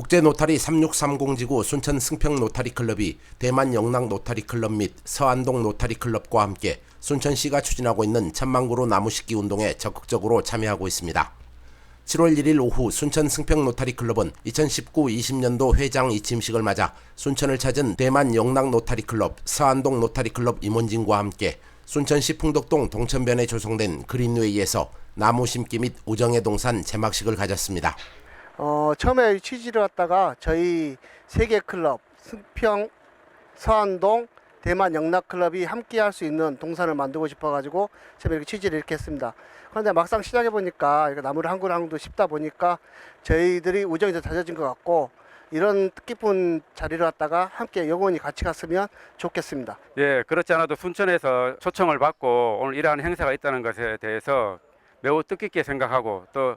국제 노타리 3630 지구 순천 승평 노타리 클럽이 대만 영락 노타리 클럽 및 서안동 노타리 클럽과 함께 순천시가 추진하고 있는 천만구로 나무 심기 운동에 적극적으로 참여하고 있습니다. 7월 1일 오후 순천 승평 노타리 클럽은 2019-20년도 회장 이침식을 맞아 순천을 찾은 대만 영락 노타리 클럽, 서안동 노타리 클럽 임원진과 함께 순천시 풍덕동 동천변에 조성된 그린웨이에서 나무 심기 및 우정의 동산 제막식을 가졌습니다. 어, 처음에 취지를 왔다가 저희 세계 클럽, 승평, 서안동, 대만 영락 클럽이 함께 할 수 있는 동산을 만들고 싶어 가지고 처음에 이렇게 취지를 이렇게 했습니다. 그런데 막상 시작해 보니까 이렇게 나무를 한 그루 한 그루 쉽다 보니까 저희들이 우정이 더 다져진 것 같고 이런 뜻깊은 자리를 왔다가 함께 영원히 같이 갔으면 좋겠습니다. 예, 그렇지 않아도 순천에서 초청을 받고 오늘 이러한 행사가 있다는 것에 대해서 매우 뜻깊게 생각하고 또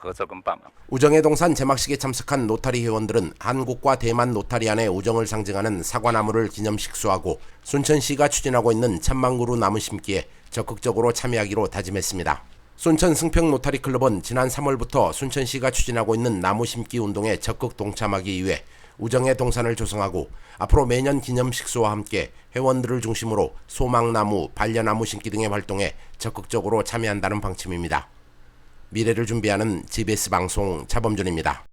그것을 금방. 우정의 동산 제막식에 참석한 노타리 회원들은 한국과 대만 노타리안의 우정을 상징하는 사과나무를 기념 식수하고 순천시가 추진하고 있는 참망구루 나무 심기에 적극적으로 참여하기로 다짐했습니다. 순천 승평 노타리 클럽은 지난 3월부터 순천시가 추진하고 있는 나무 심기 운동에 적극 동참하기 위해 우정의 동산을 조성하고 앞으로 매년 기념 식수와 함께 회원들을 중심으로 소망나무, 반려나무 심기 등의 활동에 적극적으로 참여한다는 방침입니다. 미래를 준비하는 GBS 방송 차범준입니다.